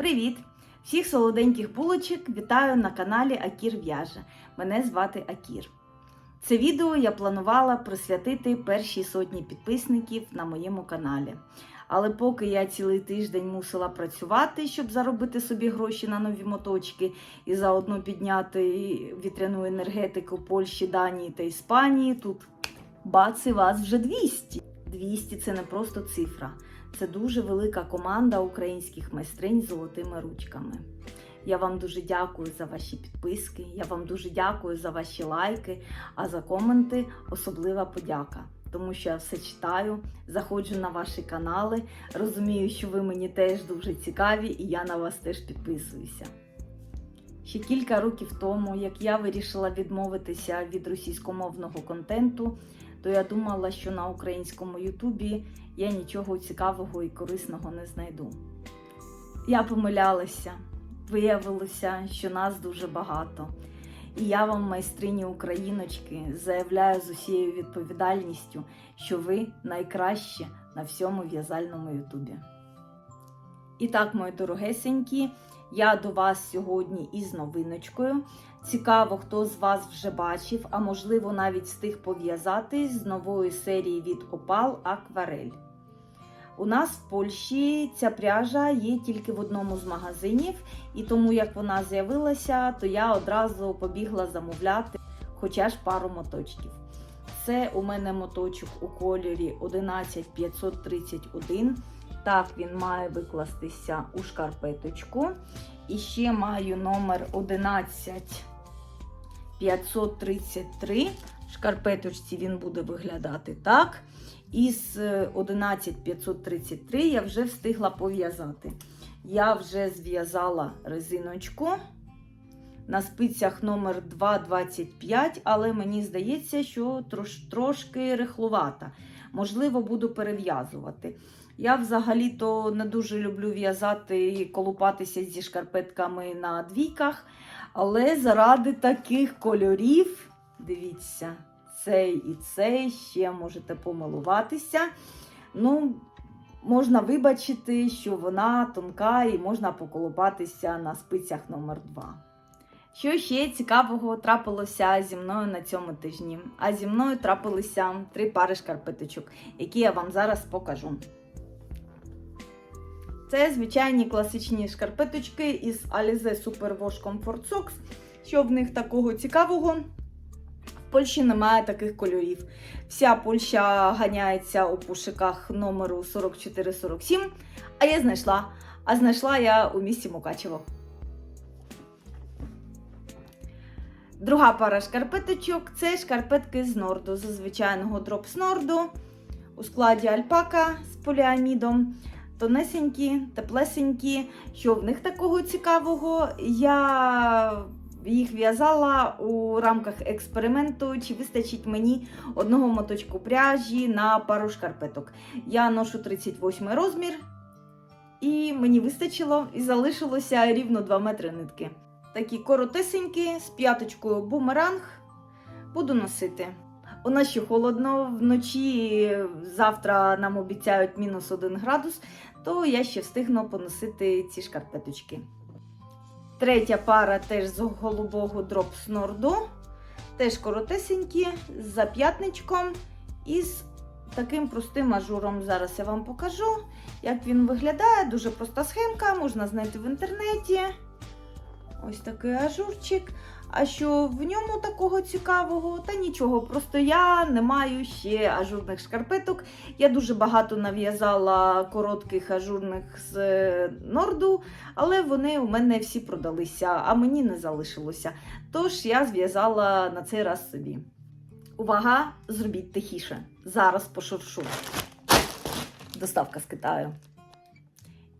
Привіт! Всіх солоденьких булочок вітаю на каналі Акір В'яже. Мене звати Акір. Це відео я планувала присвятити першій сотні підписників на моєму каналі. Але поки я цілий тиждень мусила працювати, щоб заробити собі гроші на нові моточки і заодно підняти вітряну енергетику Польщі, Данії та Іспанії, тут бац, і вас вже 200. 200 це не просто цифра. Це дуже велика команда українських майстринь з золотими ручками. Я вам дуже дякую за ваші підписки, я вам дуже дякую за ваші лайки, а за коменти особлива подяка. Тому що я все читаю, заходжу на ваші канали, розумію, що ви мені теж дуже цікаві, і я на вас теж підписуюся. Ще кілька років тому, як я вирішила відмовитися від російськомовного контенту, то я думала, що на українському Ютубі я нічого цікавого і корисного не знайду. Я помилялася, виявилося, що нас дуже багато. І я вам, майстрині Україночки, заявляю з усією відповідальністю, що ви найкраще на всьому в'язальному Ютубі. І так, мої дорогесенькі, я до вас сьогодні із новиночкою. Цікаво, хто з вас вже бачив, а можливо навіть встиг пов'язатись з нової серії від Опал Акварель. У нас в Польщі ця пряжа є тільки в одному з магазинів, і тому як вона з'явилася, то я одразу побігла замовляти хоча ж пару моточків. Це у мене моточок у кольорі 11531. Так, він має викластися у шкарпеточку. І ще маю номер 11533. В шкарпеточці він буде виглядати так. Із 11533 я вже встигла пов'язати. Я вже зв'язала резиночку на спицях номер 225, але мені здається, що трош, трошки рихлувата. Можливо, буду перев'язувати. Я взагалі-то не дуже люблю в'язати і колупатися зі шкарпетками на двійках, але заради таких кольорів, дивіться, цей і цей ще можете помилуватися. Ну, можна вибачити, що вона тонка і можна поколупатися на спицях номер 2 Що ще цікавого трапилося зі мною на цьому тижні? А зі мною трапилися три пари шкарпеточок, які я вам зараз покажу. Це звичайні класичні шкарпеточки із Alize Super Wash Comfort Socks. Що в них такого цікавого? В Польщі немає таких кольорів. Вся Польща ганяється у пошуках номеру 4447, а я знайшла. А знайшла я у місті Мукачево. Друга пара шкарпеточок це шкарпетки з норду, з звичайного дропс норду у складі альпака з поліамідом. Тонесенькі, теплесенькі. Що в них такого цікавого? Я їх в'язала у рамках експерименту, чи вистачить мені одного моточку пряжі на пару шкарпеток. Я ношу 38 розмір, і мені вистачило і залишилося рівно 2 метри нитки. Такі коротесенькі, з п'яточкою бумеранг. Буду носити. У нас ще холодно, вночі завтра нам обіцяють мінус 1 градус, то я ще встигну поносити ці шкарпеточки. Третя пара теж з голубого дропс норду. Теж коротесенькі, з зап'ятничком і з таким простим ажуром. Зараз я вам покажу, як він виглядає. Дуже проста схемка, можна знайти в інтернеті. Ось такий ажурчик. А що в ньому такого цікавого? Та нічого, просто я не маю ще ажурних шкарпеток. Я дуже багато нав'язала коротких ажурних з норду, але вони у мене всі продалися, а мені не залишилося. Тож я зв'язала на цей раз собі. Увага! Зробіть тихіше. Зараз пошуршу. Доставка з Китаю.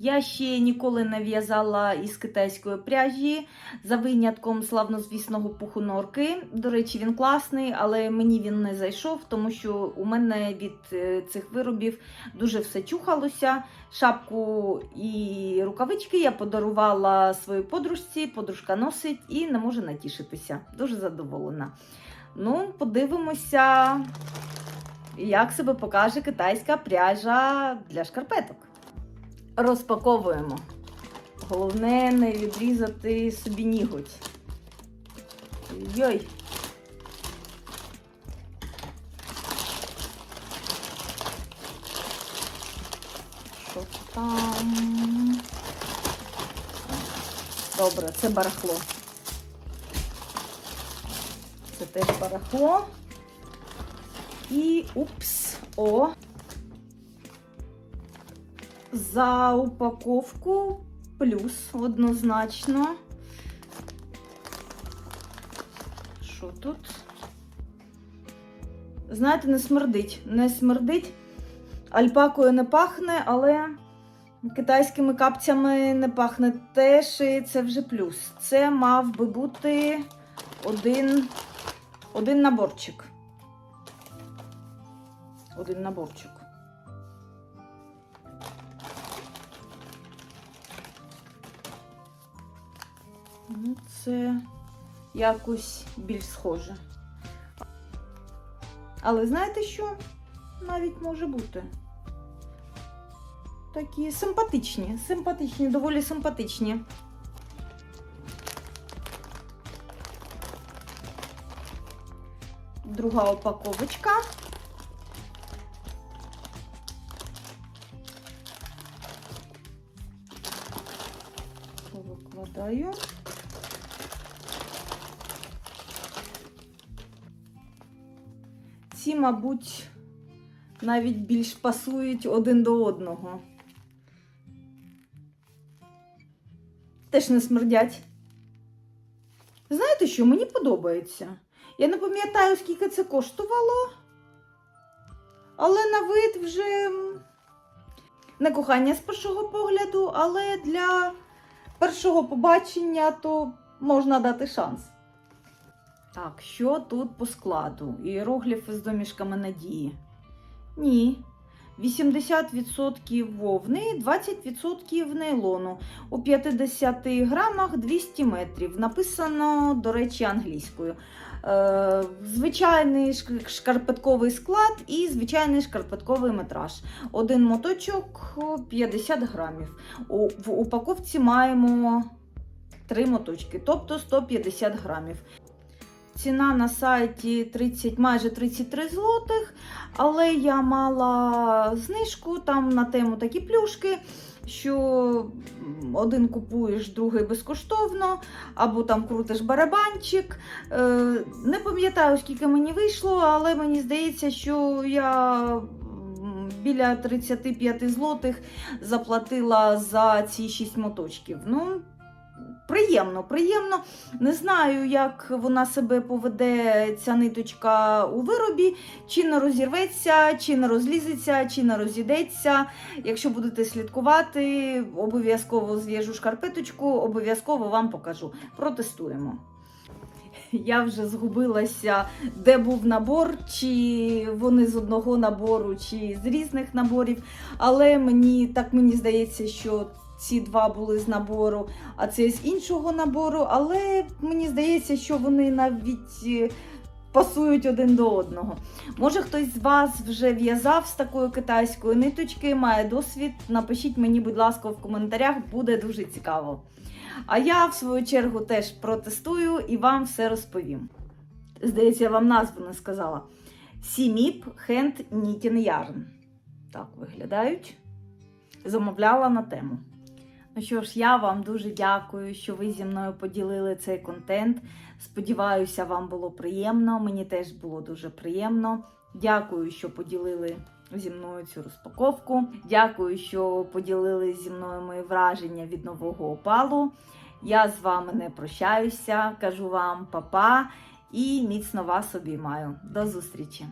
Я ще ніколи не в'язала із китайської пряжі за винятком славнозвісного пуху норки. До речі, він класний, але мені він не зайшов, тому що у мене від е, цих виробів дуже все чухалося. Шапку і рукавички я подарувала своїй подружці, подружка носить і не може натішитися. Дуже задоволена. Ну, подивимося, як себе покаже китайська пряжа для шкарпеток. Розпаковуємо. Головне не відрізати собі ніготь. Йой. Що там? Добре, це барахло. Це теж барахло. І упс, о. За упаковку плюс однозначно. Що тут? Знаєте, не смердить. Не смердить. Альпакою не пахне, але китайськими капцями не пахне теж, і це вже плюс. Це мав би бути один, один наборчик. Один наборчик. Ну, це якось більш схоже. Але знаєте що? Навіть може бути. Такі симпатичні, симпатичні, доволі симпатичні. Друга упаковочка. Викладаю. Ці, мабуть, навіть більш пасують один до одного. Теж не смердять. Знаєте що, мені подобається. Я не пам'ятаю, скільки це коштувало, але на вид вже не кохання з першого погляду, але для першого побачення то можна дати шанс. Так, що тут по складу? Іерогліфи з домішками надії. Ні. 80% вовни, 20% нейлону. У 50 грамах 200 метрів. Написано, до речі, англійською. Е, звичайний шкарпетковий склад і звичайний шкарпетковий метраж. Один моточок 50 грамів. У, в упаковці маємо три моточки, тобто 150 грамів. Ціна на сайті 30, майже 33 злотих, але я мала знижку там на тему такі плюшки, що один купуєш, другий безкоштовно, або там крутиш барабанчик. Е, Не пам'ятаю, скільки мені вийшло, але мені здається, що я біля 35 злотих заплатила за ці 6 моточків. Ну, Приємно, приємно. Не знаю, як вона себе поведе, ця ниточка у виробі, чи не розірветься, чи не розлізеться, чи не розійдеться. Якщо будете слідкувати, обов'язково зв'яжу шкарпеточку, обов'язково вам покажу. Протестуємо. Я вже згубилася, де був набор, чи вони з одного набору, чи з різних наборів. Але мені так мені здається, що ці два були з набору, а це з іншого набору. Але мені здається, що вони навіть е, пасують один до одного. Може, хтось з вас вже в'язав з такої китайської ниточки, має досвід. Напишіть мені, будь ласка, в коментарях, буде дуже цікаво. А я, в свою чергу, теж протестую і вам все розповім. Здається, я вам назву не сказала. Сіміп Hand Knitting Yarn. Так виглядають. Замовляла на тему. Ну що ж, я вам дуже дякую, що ви зі мною поділили цей контент. Сподіваюся, вам було приємно. Мені теж було дуже приємно. Дякую, що поділили зі мною цю розпаковку. Дякую, що поділили зі мною мої враження від нового опалу. Я з вами не прощаюся. Кажу вам па-па і міцно вас обіймаю. До зустрічі!